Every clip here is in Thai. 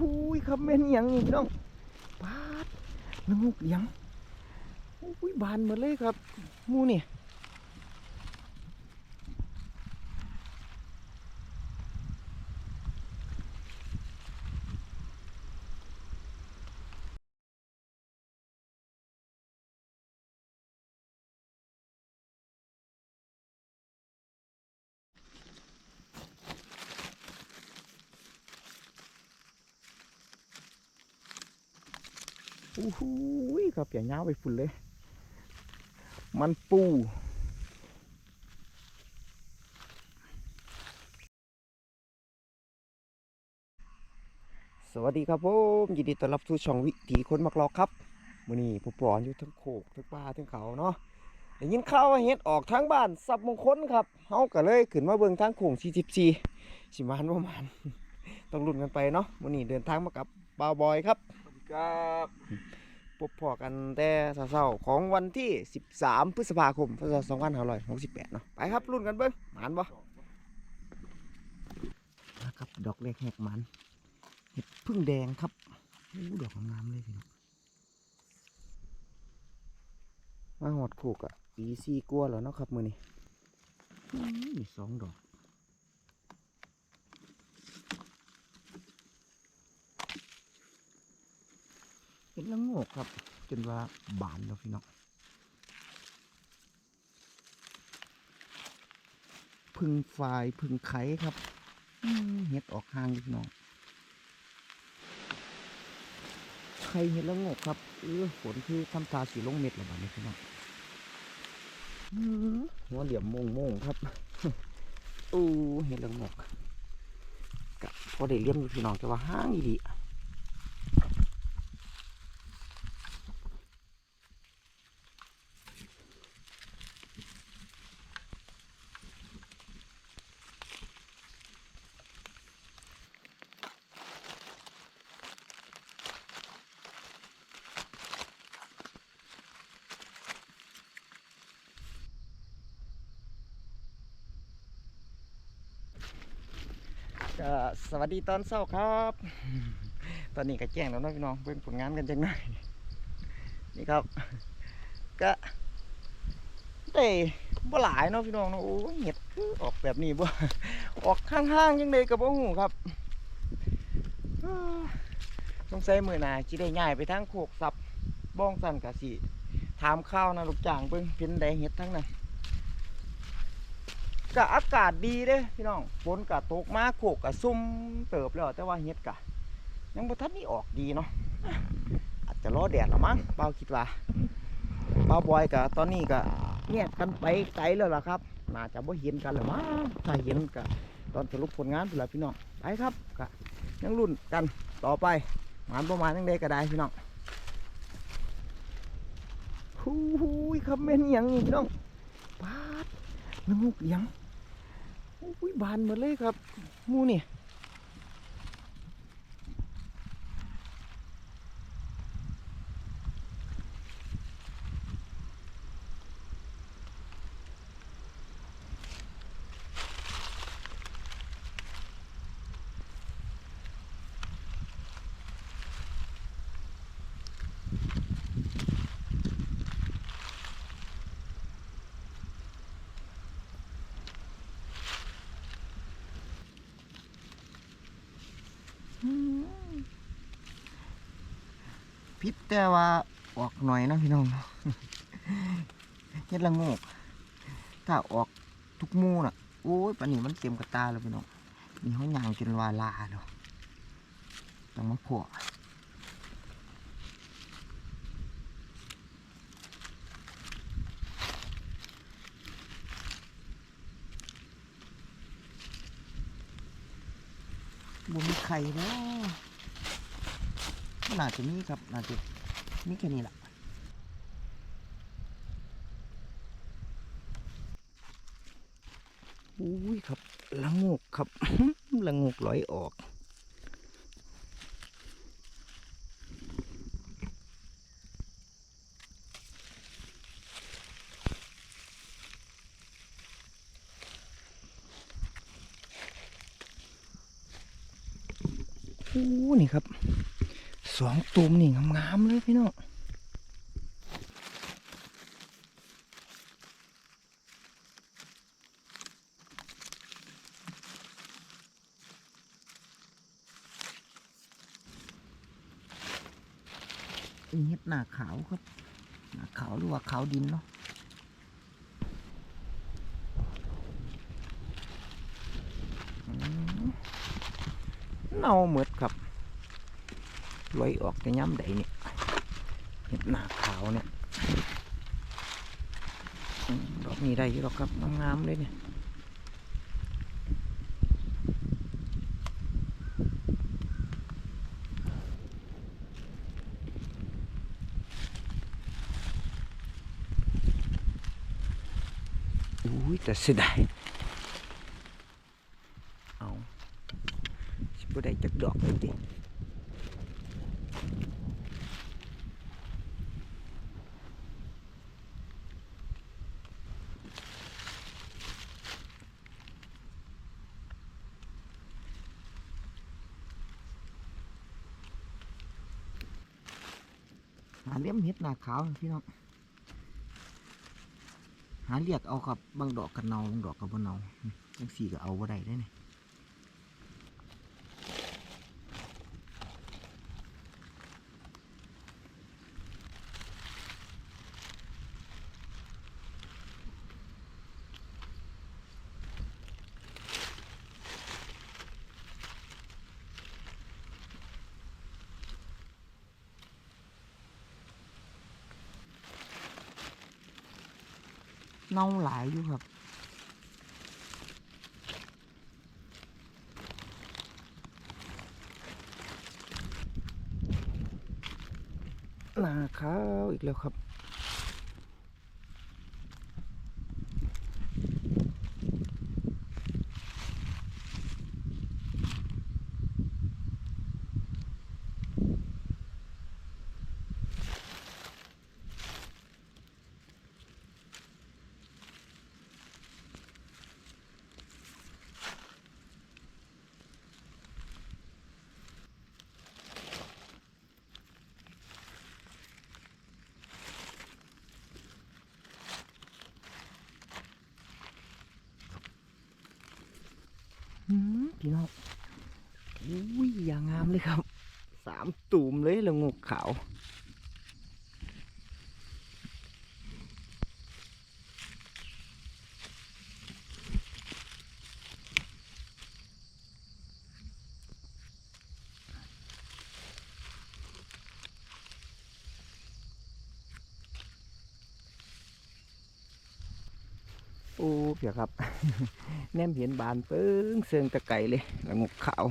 หูยครับแม่นยังนี่พี่น้องปาดนงูกเลียงอุ้ยบานหมดเลยครับมูนี่ อู้หูยครับอย่าย้าวไปฝุ่นเลย มันปูสวัสดีครับผมยินดีต้อนรับสู่ช่องวิถีคนมักลอกครับมื้อนี้ผู้ปอนอยู่ทั้งโคกทั้งป่าทั้งเขาเนาะได้ยินข่าวว่าเฮ็ดออกทางบ้านสับมงคลครับเฮาก็เลยขึ้นมาเบิ่งทางโค้ง44สิมานบ่มานต้องลุ้นกันไปเนาะมื้อนี้เดินทางมากับบ่าวบอยครับ ครับพบพอกันแต่เช้าๆของวันที่ 13 พฤษภาคมพศ2568เนาะไปครับลุ้นกันเบิ่งหมานบ่นะครับดอกเล็กแหกหมันเห็ดพึ่งแดงครับอู้ดอกงามๆเลยพี่น้องมาหอดโขกอะปีซีกลัวแล้วเนาะครับมือนี้อื้อมีสองดอก เห็นล้วโงกครับ จนว่าบานแล้วพี่น้องพึ่งฝายพึ่งไข่ครับเห็ดออกห่างพี่น้องไข่เห็ดล้วโงกครับเออฝนคือทำตาสีลงเม็ดล้วบ้านี้พี่น้องหัวเหลี่ยมมงมงครับอู้เห็ดล้วโงกกะพอได้เลี้ยงอยู่พี่น้องแต่ว่าห้างดีก็ สวัสดีตอนเช้าครับ ตอนนี้ก็แจ้งแล้วนาะพี่น้องเบิ่งผลงานกันจังหน่อยนี่ครับ ก็ได้บ่หลายเนาะพี่น้องเนาะโอ้เห็ดคือออกแบบนี้บ่ออกข้างๆจังเลยกับบ่ฮู้ครับอ้าสงสัยมือหนาสิได้ย้ายไปทางโคกสับบ้องสั่นก็สิถามข้าวนะลูกจ้างเบิ่งเป็นไดเฮ็ดทั้งนั้น ก็อากาศดีเด้พี่น้องฝนก็ตกมาโขกก็ซุ่มเติบแล้วแต่ว่าเฮ็ดกะ ยังบ่ทันนี่ออกดีเนาะอาจจะรอแดดละมั้งเปาคิดว่าเปาบอยก็ตอนนี้ก็เนี่ยกันไปไกลแล้วล่ะครับน่าจะบ่เห็นกันแล้วมั้งถ้าเห็นก็ตอนสรุปผลงานพุ่นล่ะพี่น้องไปครับก็ยังรุ่นกันต่อไปหมานประมาณยังไดก็ได้พี่น้องหูยครับแม่นอิหยังนี่พี่น้องปาดละงูกเหลียง อุ้ยบานหมดเลยครับมูนี่ พิษแต่ว่าออกหน่อยนะพี่น้องเฮ็ดละโงก ถ้าออกทุกมูน่ะ โอ้ยปนนี้มันเต็มกระตาแล้วพี่น้อง มีเขาย่างจนวาลาเนาะต้องมาพว บ่มีไข่แล้วน่าจะมีครับน่าจะมีแค่นี้แหละอุ้ยครับละงกครับละงกลอยออก อ้นี่ครับสองตุ่มนี่งามๆเลยพี่น้องอันนี้เห็ดหน้าขาวครับหน้าขาวหรือว่าขาวดินเนาะ เน่าหมดครับลอยออกแต่ย่ำใดนี่ยเห็ดหน้าขาวเนี่ยดอกนี้ได้อยู่หรอกครับงามๆเลยเนี่ยอุ้ยแต่เสียดาย เอา จักดอกเลยติหาเลี้ยมเห็ดหนาขาวพี่น้องหาเรียกเอาครับบางดอกกันเนาบางดอกกับ่เนาจังสี่ก็เอาบ่ได้ได้เนี่ย เน่าหลายอยู่ครับ หน้าขาวอีกแล้วครับ อืม พี่น้องอุ้ยอย่างงามเลยครับ สามตุ่มเลยละงกขาวียครับ แนมเห็นบานเปิ้งเซิงตะไก่เลยละงกขาว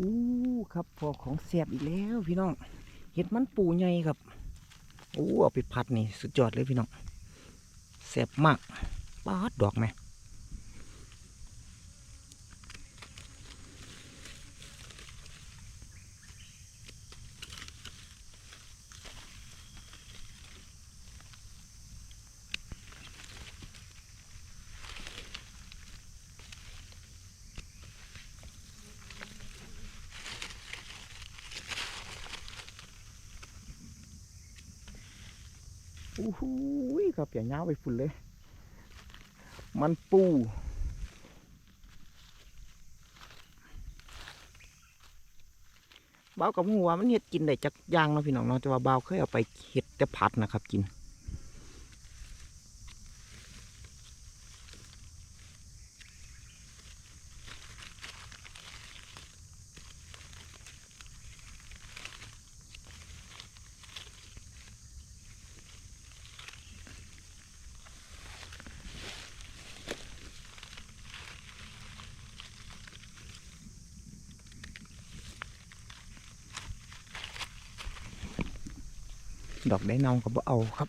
อู้ครับพอของแสบอีกแล้วพี่น้อง เห็ดมันปูใหญ่ครับ อู้เอาไปผัดนี่ สุดยอดเลยพี่น้อง แสบมากปาดดอกไหม อู้หูยครับอย่าเงาไปฝุ่นเลย มันปูเบากับหัวมันเห็ดกินได้จักย่างเนาะพี่น้องเนาะแต่ว่าเบาเคยเอาไปเห็ดแต่ผัดนะครับกิน ดอกได้นองก็บ่เอาครับ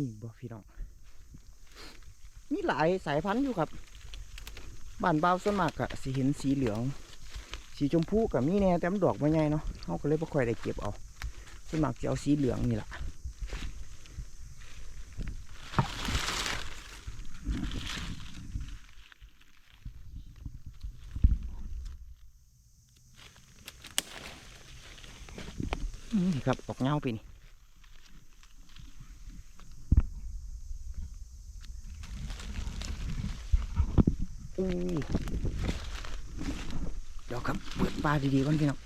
นี่บ่พี่น้องมีหลายสายพันธุ์อยู่ครับบ้านเบาส่วนมากอะสิเห็นสีเหลือง สีชมพูกับมีแน่แต่มันดอกบ่ใหญ่เนาะเขาก็เลยบ่ค่อยได้เก็บเอาส่วนมากจะเอาสีเหลืองนี่แหละนี่ครับออกเงาไปนี่ เดี๋ยวครับเปิดปลาดีๆก่อนพี่น้อง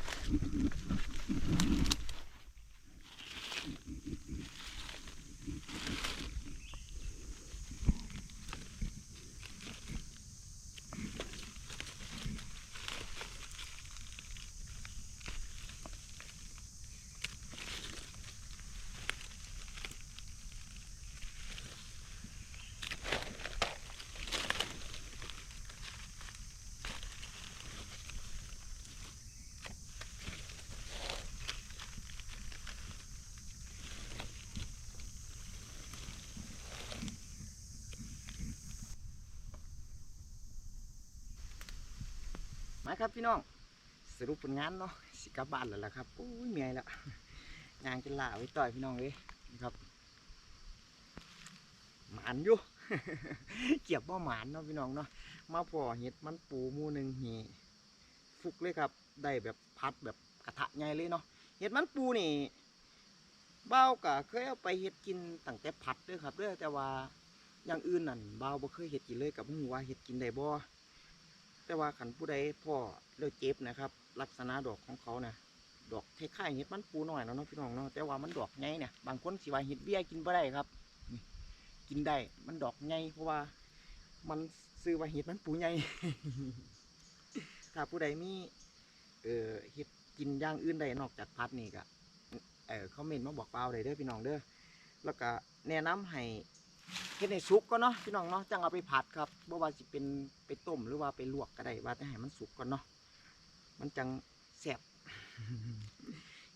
ครับพี่น้องสรุปผลงานเนาะสิกลับบ้านแล้วล่ะครับโอ้ยเมียแล้วงานจะลาไว้ต่อยพี่น้องเลยนะครับหมานอยู่เกียบว่าหมานเนาะพี่น้องเนาะมาพอเห็ดมันปูมูหนึ่งนี่ฟุกเลยครับ ได้แบบพัดแบบกระทะใหญ่เลยเนาะเห็ดมันปูนี่เบ้ากะเคยเอาไปเห็ดกินตั้งแต่ผัดเด้วยครับเด้อแต่ว่าอย่างอื่นนั่นเบ้าบ่เคยเห็ดกินเลยกับหัวาเห็ดกินได้บ่ แต่ว่าขันผู้ใดพ่อเลือกเจ็บนะครับ ลักษณะดอกของเขานะดอกคล้ายๆเห็ดมันปูหน่อยเนาะเนาะพี่น้องเนาะแต่ว่ามันดอกใหญ่เนี่ยบางคนสิว่าเห็ดเบี้ยกินบ่ได้ครับ กินได้มันดอกใหญ่เพราะว่ามันซื้อว่าเห็ดมันปูใหญ่ถ้าผู้ใดมีเออเห็ดกินย่างอื่นได้นอกจากพัดนี่ก็เออคอมเมนต์มาบอกเปล่าได้เด้อพี่น้องเด้อแล้วก็แนะนำให้ เฮ็ดให้สุกก็เนาะพี่น้องเนาะจังเอาไปผัดครับบ่ว่าสิเป็นไปต้มหรือว่าไปลวกก็ได้ว่าแต่ให้มันสุกก่อนเนาะมันจังแซ่บ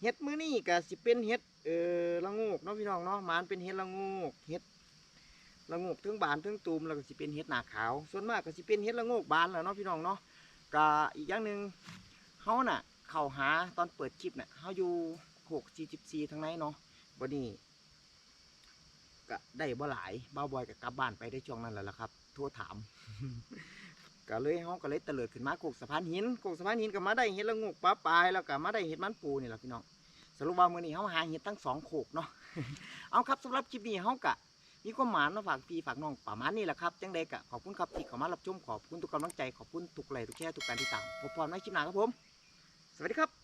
เฮ็ดมื้อนี้ก็สิเป็นเฮ็ดเอ่อละโงกเนาะพี่น้องเนาะมานเป็นเฮ็ดละโงกเฮ็ดละโงกทั้งบานทั้งตูมแล้วก็สิเป็นเฮ็ดหนาขาว ส่วนมากก็สิเป็นเฮ็ดละโงกบานแหล้วเนาะพี่น้องเนาะก็อีกอย่างหนึ่งเฮาน่ะ เข้าหาตอนเปิดคลิปน่ะเฮาอยู่6 44ทั้งในเนาะบัดนี้ ก็ได้บ่หลายบ้าบอยก็กลับบ้านไปได้ช่วงนั้นแหละล่ะครับทั่วถามก็เลยเฮาก็เลยเตลิดขึ้นมาโกกสะพานหินโกกสะพานหินก็มาได้เห็ดละงูกปลาปลายแล้วก็มาได้เห็ดมันปูนี่แหละพี่น้องสรุปว่ามื้อนี้เฮาหาเห็ดทั้งสองโขกเนาะเอาครับสำหรับคลิปนี้เฮากะมีความหมายมาฝากพี่ฝากน้องประมาณนี้แหละครับจังใดกะขอบคุณครับที่เข้ามารับชมขอบคุณทุกกำลังใจขอบคุณทุกไลค์ทุกแชร์ทุกการติดตามพบกันในคลิปหน้าครับผม สวัสดีครับ